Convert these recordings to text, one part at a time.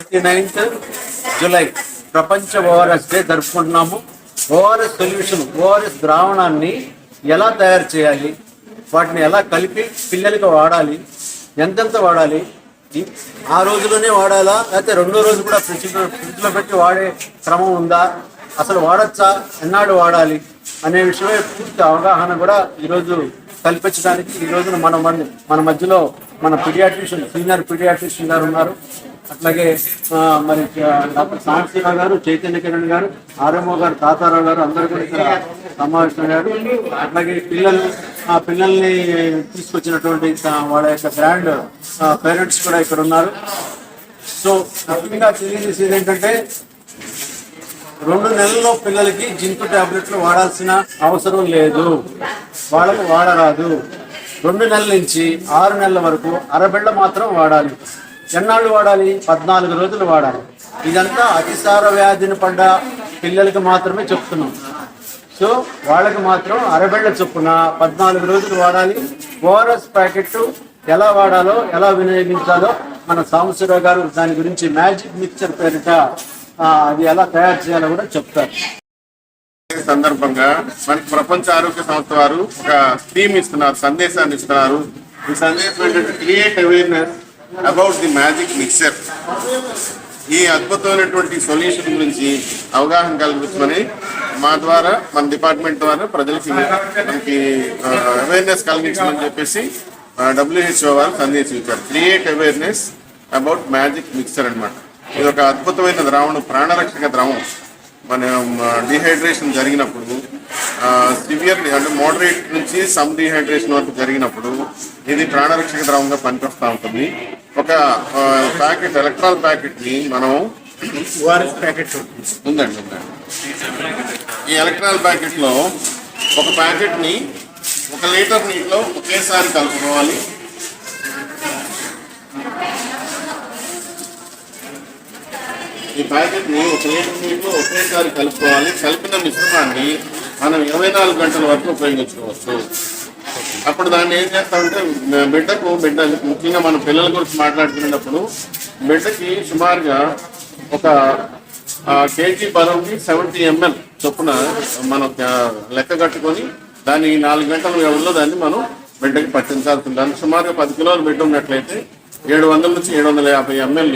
Twenty ninth July ప్రపంచ ORS day జరుపుకుంటున్నాము. ORS solution ORS ద్రావణాన్ని ఎలా తయారు చేయాలి వాటిని ఎలా కలిపి పిల్లలకి వాడాలి ఎంతెంత వాడాలి ఆ రోజులోనే వాడాలా లేకపోతే రెండో రోజు కూడా ఫ్రిడ్జ్ ఫ్రిడ్జ్లో పెట్టి వాడే క్రమం ఉందా అసలు వాడచ్చా ఎన్నాడు వాడాలి అనే విషయమే పూర్తి అవగాహన కూడా ఈరోజు కల్పించడానికి ఈ రోజున మన మన మన మధ్యలో మన పీడియాట్రిషియన్ సీనియర్ పీడియాట్రిషియన్ గారు ఉన్నారు. అట్లాగే మరి డాక్టర్ సాంశీరావు గారు చైతన్య కిరణ్ గారు ఆర్ఎంఓ గారు తాతారావు గారు అందరూ కూడా ఇక్కడ సమావేశమయ్యారు. అట్లాగే పిల్లలు ఆ పిల్లల్ని తీసుకొచ్చినటువంటి వాళ్ళ యొక్క గ్రాండ్ పేరెంట్స్ కూడా ఇక్కడ ఉన్నారు. సో ముఖ్యంగా తెలియజేసేది ఏంటంటే రెండు నెలల్లో పిల్లలకి జింకు టాబ్లెట్లు వాడాల్సిన అవసరం లేదు. వాళ్ళకు వాడరాదు. రెండు నెలల నుంచి ఆరు నెలల వరకు అరబిళ్ళ మాత్రం వాడాలి. ఎన్నాళ్ళు వాడాలి? పద్నాలుగు రోజులు వాడాలి. ఇదంతా అతిసార వ్యాధిని పడ్డ పిల్లలకి మాత్రమే చెప్తున్నాం. సో వాళ్ళకి మాత్రం అరబిళ్ళ చొప్పున పద్నాలుగు రోజులు వాడాలి. ఓఆర్ఎస్ ప్యాకెట్ ఎలా వాడాలో ఎలా వినియోగించాలో మన సాంబశివరావు గారు దాని గురించి మ్యాజిక్ మిక్చర్ పేరిట అది ఎలా తయారు చేయాలో కూడా చెప్తారు. సందర్భంగా మనకి ప్రపంచ ఆరోగ్య సంస్థ వారు ఒక థీమ్ ఇస్తున్నారు సందేశాన్ని ఇస్తున్నారు. ఈ సందేశం ఏంటంటే create awareness about the magic mixer. ఈ అద్భుతమైనటువంటి సొల్యూషన్ గురించి అవగాహన కల్పించమని మా ద్వారా మన డిపార్ట్మెంట్ ద్వారా ప్రజలకి మనకి అవేర్నెస్ కలిగించమని చెప్పేసి డబ్ల్యూహెచ్ఓ వారు సందేశం ఇచ్చారు. Create awareness about magic mixer అన్నమాట. ఇది ఒక అద్భుతమైన ద్రావణం ప్రాణరక్షక ద్రవం మనం డిహైడ్రేషన్ జరిగినప్పుడు సివియర్ అంటే మోడరేట్ నుంచి సమ్ డిహైడ్రేషన్ వరకు జరిగినప్పుడు ఇది ప్రాణరక్షక ద్రవంగా పనికొస్తూ ఉంటుంది. ఒక ప్యాకెట్ ఎలక్ట్రాల్ ప్యాకెట్ని మనం ఓఆర్ఎస్ ప్యాకెట్ ఉందండి ఉందండి. ఈ ఎలక్ట్రాల్ ప్యాకెట్లో ఒక ప్యాకెట్ని ఒక లీటర్ నీటిలో ఒకేసారి కలుపుకోవాలి. ఈ ప్యాకెట్ని ఒక లీటర్ నీటిలో ఒకేసారి కలుపుకోవాలి. కలిపిన మిశ్రమాన్ని మనం ఇరవై నాలుగు గంటల వరకు ఉపయోగించుకోవచ్చు. అప్పుడు దాన్ని ఏం చేస్తామంటే బిడ్డకు బిడ్డ ముఖ్యంగా మన పిల్లల గురించి మాట్లాడుకునేటప్పుడు బిడ్డకి సుమారుగా ఒక కేజీ బరువుకి సెవెంటీ ఎంఎల్ చొప్పున మనం లెక్క కట్టుకొని దాన్ని నాలుగు గంటల వ్యవధిలో దాన్ని మనం బిడ్డకి పట్టించాల్సి ఉంటుంది. సుమారుగా పది కిలోలు బిడ్డ ఉన్నట్లయితే ఏడు వందల నుంచి ఏడు వందల యాభై ఎంఎల్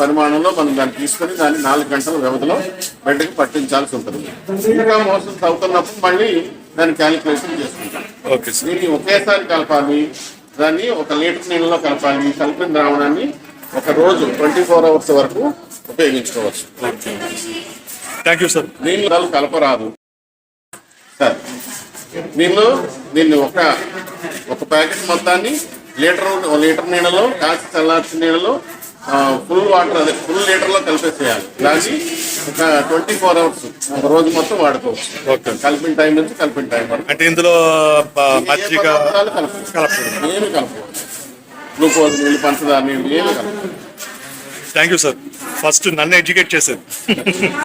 పరిమాణంలో మనం దాన్ని తీసుకొని దాన్ని నాలుగు గంటల వ్యవధిలో బిడ్డకి పట్టించాల్సి ఉంటుంది. ఇంకా మోసం అవుతున్నప్పుడు మళ్ళీ దాన్ని క్యాలిక్యులేషన్ చేసుకుంటాం. దీన్ని ఒకేసారి కలపాలి దాన్ని ఒక లీటర్ నీళ్ళలో కలపాలి కలిపిన ద్రావణాన్ని ఒక రోజు ట్వంటీ ఫోర్ అవర్స్ వరకు ఉపయోగించుకోవచ్చు. థ్యాంక్ యూ సార్ నీళ్ళు కలపరాదు. సార్ దీనిలో దీన్ని ఒక ఒక ప్యాకెట్ మొత్తాన్ని లీటర్ లీటర్ నీళ్ళలో కాచి చల్లార్చిన నీళ్ళలో ఫుల్ వాటర్ అదే ఫుల్ లీటర్లో కలిపేసేయాలి. దాన్ని ఒక ట్వంటీ ఫోర్ అవర్స్ ఒక రోజు మొత్తం వాడుకోవచ్చు. ఓకే. కలిపిన టైం నుంచి కలిపిన టైం వరకు. అంటే ఇందులో మజ్జిగ. కలపకూడదు. ఏమి కలపకూడదు గ్లూకోజ్ నీళ్ళు పంచదార నీళ్ళు ఏమి కలపకూడదు థ్యాంక్ యూ సార్ ఫస్ట్ నన్ను ఎడ్యుకేట్ చేశారు